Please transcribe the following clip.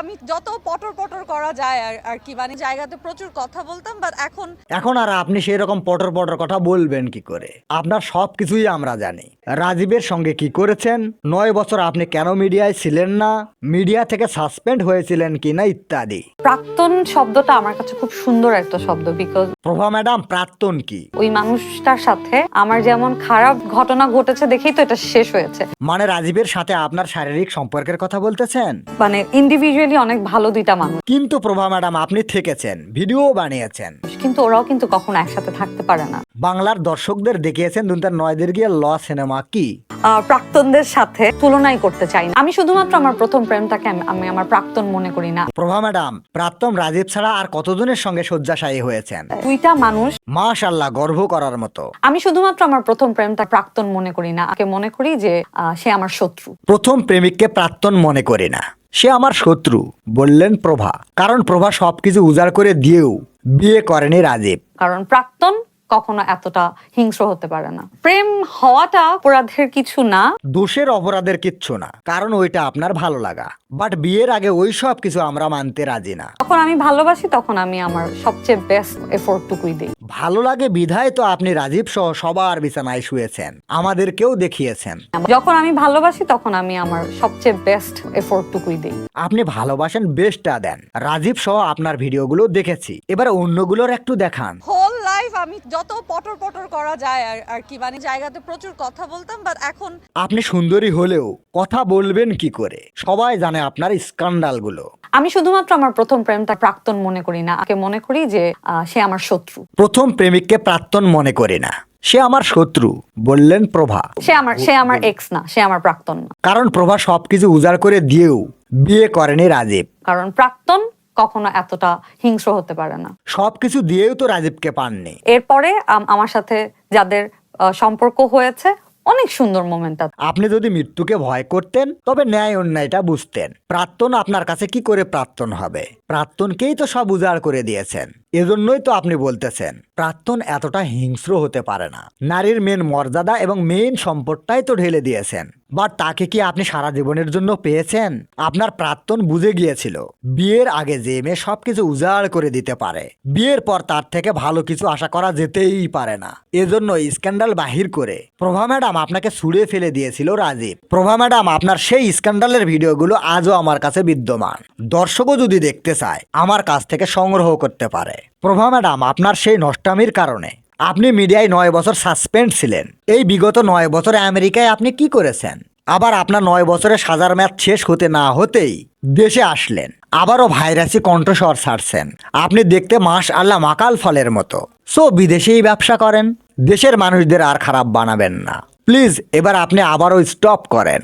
আমি যত পটর পটর করা যায় আর আর কি মানে জায়গাতে প্রচুর কথা বলতাম বাট এখন এখন আর আপনি সেই রকম পটর পটর কথা বলবেন কি করে? আপনার সব কিছুই আমরা জানি। রাজীবের সঙ্গে কি করেছেন? নয় বছর আপনি কেন মিডিয়ায় ছিলেন না? মিডিয়া থেকে সাসপেন্ড হয়েছিলেন কিনা ইত্যাদি। প্রাক্তন শব্দটা আমার কাছে খুব সুন্দর একটা শব্দ বিকজ প্রভা ম্যাডাম প্রাক্তন কি? ওই মানুষটার সাথে আমার যেমন খারাপ ঘটনা ঘটেছে দেখেই তো এটা শেষ হয়েছে। মানে রাজীবের সাথে আপনার শারীরিক সম্পর্কের কথা বলতেছেন? মানে ইন্ডিভিজুয়ালি অনেক ভালো দুইটা মানুষ। কিন্তু প্রভা ম্যাডাম আপনি থেকেছেন ভিডিও বানিয়েছেন। কিন্তু ওরাও কিন্তু কখনো একসাথে থাকতে পারে না। বাংলার দর্শকদের দেখিয়েছেন দুই নয়দের গিয়ে ল সিনেমা কি? প্রাক্তনদের সাথে তুলনাই করতে চাই না। আমি শুধুমাত্র আমার প্রথম প্রেমটাকে আমি- আমি আমার প্রাক্তন মনে করি না। প্রভা ম্যাডাম প্রাক্তন রাজীব ছাড়া আর কতজনের সঙ্গে শয্যাশায়ী হয়েছেন? দুইটা মানুষ। মাশাল্লাহ গর্ব করার মতো। আমি শুধুমাত্র আমার প্রথম প্রেমটা প্রাক্তন মনে করি না। আগে মনে করি যে সে আমার শত্রু। প্রথম প্রেমিককে প্রাক্তন মনে করি না। সে আমার শত্রু, বললেন প্রভা। কারণ প্রভা সবকিছু উজাড় করে দিয়েও বিয়ে করেনি রাজীব। কারণ প্রাক্তন কখনো এতটা হিংস্র হতে পারে না। প্রেম হওয়াটা অপরাধের কিছু না। দোষের অপরাধের কিচ্ছু না কারণ ওইটা আপনার ভালো লাগা। বাট বিয়ের আগে ওই সব কিছু আমরা মানতে রাজি না। যখন আমি ভালোবাসি তখন আমি আমার সবচেয়ে বেস্ট এফোর্টটুকুই দিই। ভালো লাগে বিধায় তো আপনি রাজীব সহ সবার বিছানায় শুয়েছেন আমাদেরকেও দেখিয়েছেন। যখন আমি ভালোবাসি তখন আমি আমার সবচেয়ে বেস্ট এফোর্টটুকুই দিই। আপনি ভালোবাসেন বেস্টটা দেন। রাজীব সহ আপনার ভিডিওগুলো দেখেছি। এবার অন্যগুলোর একটু দেখান। আমি যত পটর পটর করা যায় আর আর কি মানে জায়গাতে প্রচুর কথা বলতাম বাট এখন আপনি সুন্দরী হলেও কথা বলবেন কি করে? সবাই জানে আপনার স্ক্যান্ডালগুলো আমি শুধুমাত্র আমার প্রথম প্রেমটা প্রাক্তন মনে করি না আগে মনে করি যে সে আমার শত্রু। প্রথম প্রেমিককে প্রাক্তন মনে করি না। সে আমার শত্রু বললেন প্রভা। সে আমার সে আমার এক্স না সে আমার প্রাক্তন না। কারণ প্রভা সবকিছু উজাড় করে দিয়েও বিয়ে করেনি রাজীব। কারণ প্রাক্তন কখনো এতটা হিংস্র হতে পারে না। সবকিছু দিয়েও তো রাজীবকে পাননি। এরপরে আমার সাথে যাদের সম্পর্ক হয়েছে অনেক সুন্দর মোমেন্ট আপনি যদি মৃত্যুকে ভয় করতেন তবে ন্যায় অন্যায়টা বুঝতেন। প্রাক্তন আপনার কাছে কি করে প্রাক্তন হবে? প্রাক্তনকেই তো সব উজাড় করে দিয়েছেন। এজন্যই তো আপনি বলতেছেন প্রাক্তন এতটা হিংস্র হতে পারে না। নারীর মেন মর্যাদা এবং মেন সম্পদটাই তো ঢেলে দিয়েছেন। বাট তাকে কি আপনি সারা জীবনের জন্য পেয়েছেন? আপনার প্রাক্তন বুঝে গিয়েছিল। বিয়ের আগে যে মেয়ে সবকিছু উজাড় করে দিতে পারে, বিয়ের পর তার থেকে ভালো কিছু আশা করা যেতেই পারে না। এজন্য স্ক্যান্ডাল বাহির করে প্রভা ম্যাডাম আপনাকে ছুড়ে ফেলে দিয়েছিল রাজীব। প্রভা ম্যাডাম, আপনার সেই স্ক্যান্ডালের ভিডিওগুলো আজও আমার কাছে বিদ্যমান। দর্শকও যদি দেখতে চায়, আমার কাছ থেকে সংগ্রহ করতে পারে। প্রভা ম্যাডাম, আপনার সেই নষ্টামির কারণে আপনি মিডিয়ায় নয় বছর সাসপেন্ড ছিলেন। এই বিগত নয় বছরে আমেরিকায় আপনি কি করেছেন? আবার আপনার নয় বছরে সাজার ম্যাচ শেষ হতে না হতেই দেশে আসলেন। আবারও ভাইরাসি কণ্ঠস্বর ছাড়ছেন। আপনি দেখতে মাস আল্লাহ মাকাল ফলের মতো। সো বিদেশেই ব্যবসা করেন? দেশের মানুষদের আর খারাপ বানাবেন না। প্লিজ, এবার আপনি আবারও স্টপ করেন।